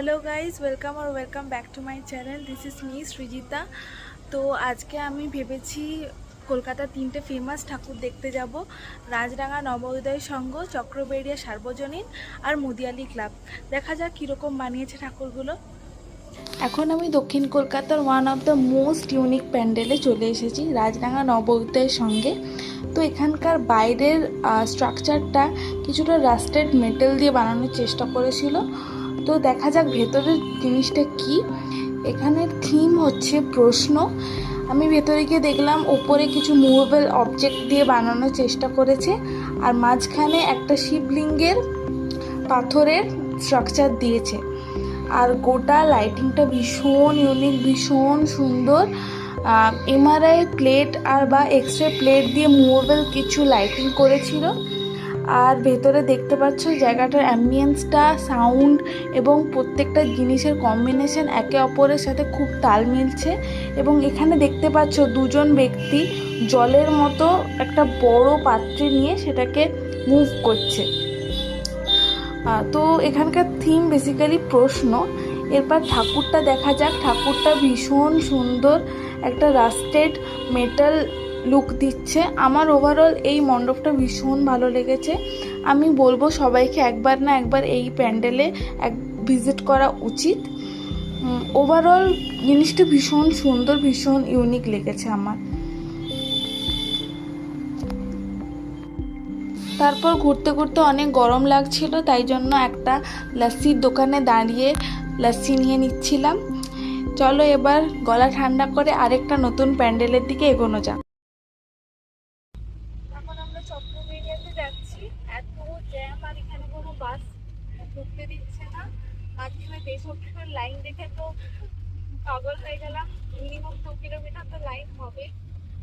Hello guys welcome R welcome back to my channel this is me Srijita তো আজকে আমি ভেবেছি কলকাতার তিনটে ফেমাস ঠাকুর দেখতে যাব। রাজরাঙা নবোদয় সংঘ, চক্রবেড়িয়া সার্বজনীন আর মুদিয়ালি ক্লাব। দেখা যাক কীরকম বানিয়েছে ঠাকুরগুলো। এখন আমি দক্ষিণ কলকাতার one of the most unique প্যান্ডেলে চলে এসেছি, রাজরাঙা নবোদয়ের সঙ্গে তো এখানকার বাইরের স্ট্রাকচারটা কিছুটা রাস্টেড মেটেল দিয়ে বানানোর চেষ্টা করেছিল। তো দেখা যাক ভেতরের জিনিসটা কি। এখানে থিম হচ্ছে প্রশ্ন। আমি ভেতরে গিয়ে দেখলাম ওপরে কিছু মুভেবল অবজেক্ট দিয়ে বানানোর চেষ্টা করেছে। আর মাঝখানে একটা শিবলিঙ্গের পাথরের স্ট্রাকচার দিয়েছে। আর গোটা লাইটিংটা ভীষণ ইউনিক ভীষণ সুন্দর। এমআরআই প্লেট আর বা এক্সরে প্লেট দিয়ে মুভেবল কিছু লাইটিং করেছিল। আর ভেতরে দেখতে পাচ্ছ জায়গাটার অ্যাম্বিয়েন্সটা সাউন্ড এবং প্রত্যেকটা জিনিসের কম্বিনেশন একে অপরের সাথে খুব তাল মিলছে এবং এখানে দেখতে পাচ্ছ দুজন ব্যক্তি জলের মতো একটা বড় পাত্রে নিয়ে সেটাকে মুভ করছে। তো এখানকার থিম বেসিক্যালি প্রশ্ন। এরপর ঠাকুরটা দেখা যাক। ঠাকুরটা ভীষণ সুন্দর একটা রাস্টেড মেটাল লুক দিচ্ছে। আমার ওভারঅল এই মণ্ডপটা ভীষণ ভালো লেগেছে। আমি বলব সবাইকে একবার না একবার এই প্যান্ডেলে এক ভিজিট করা উচিত। ওভারঅল জিনিসটা ভীষণ সুন্দর, ভীষণ ইউনিক লেগেছে আমার। তারপর ঘুরতে ঘুরতে অনেক গরম লাগছিল, তাই জন্য একটা লাস্সির দোকানে দাঁড়িয়ে লাস্সি নিয়ে নিচ্ছিলাম। চলো এবার গলা ঠান্ডা করে আরেকটা নতুন প্যান্ডেলের দিকে এগোনো যাক এখন আমরা চক্রবেড়িয়াতে যাচ্ছি এত জ্যাম আর এখানে কোনো বাস ঢুকতে দিচ্ছে না। মাঝখানে দেশভ্রমণ লাইন দেখে তো পাগল হয়ে গেলাম। মিনিমাম দু কিলোমিটার তো লাইন হবে।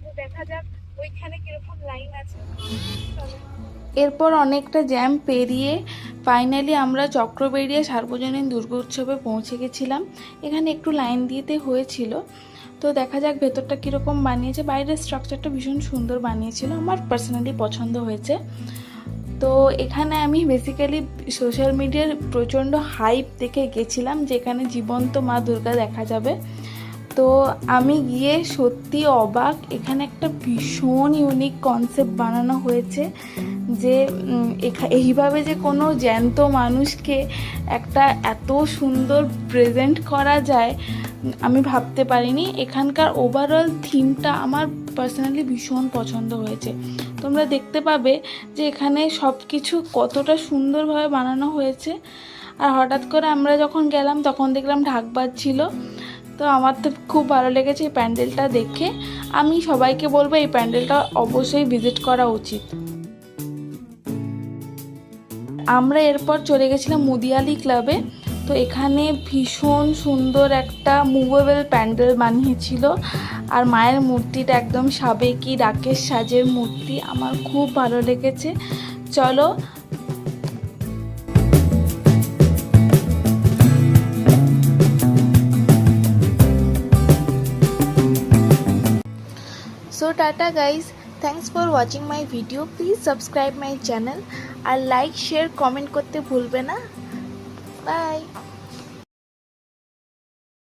তো দেখা যাক ওইখানে কীরকম লাইন আছে। এরপর অনেকটা জ্যাম পেরিয়ে ফাইনালি আমরা চক্রবেড়িয়া সার্বজনীন দুর্গোৎসবে পৌঁছে গেছিলাম। এখানে একটু লাইন দিতে হয়েছিল। তো দেখা যাক ভেতরটা কীরকম বানিয়েছে। বাইরের স্ট্রাকচারটা ভীষণ সুন্দর বানিয়েছিল। আমার পার্সোনালি পছন্দ হয়েছে। তো এখানে আমি বেসিক্যালি সোশ্যাল মিডিয়ার প্রচণ্ড হাইপ দেখে গেছিলাম যেখানে জীবন্ত মা দুর্গা দেখা যাবে। তো আমি গিয়ে সত্যি অবাক, এখানে একটা ভীষণ ইউনিক কনসেপ্ট বানানো হয়েছে যে এইভাবে যে কোনো জ্যান্ত মানুষকে একটা এত সুন্দর প্রেজেন্ট করা যায়, আমি ভাবতে পারিনি। এখানকার ওভারঅল থিমটা আমার পার্সোনালি ভীষণ পছন্দ হয়েছে। তোমরা দেখতে পাবে যে এখানে সব কিছু কতটা সুন্দরভাবে বানানো হয়েছে। আর হঠাৎ করে আমরা যখন গেলাম, তখন দেখলাম ঢাক বাজছিল। তো আমার তো খুব ভালো লেগেছে এই প্যান্ডেলটা দেখে। আমি সবাইকে বলব এই প্যান্ডেলটা অবশ্যই ভিজিট করা উচিত। আমরা এরপর চলে গেছিলাম মুদিয়ালি ক্লাবে। তো এখানে ভীষণ সুন্দর একটা মুভেবল প্যান্ডেল বানিয়েছিল। আর মায়ের মূর্তিটা একদম সাবেকি রাকেশ সাজের মূর্তি আমার খুব ভালো লেগেছে। চলো। So tata guys, thanks for watching my video. Please subscribe my channel আর লাইক শেয়ার কমেন্ট করতে ভুলবে না। Bye!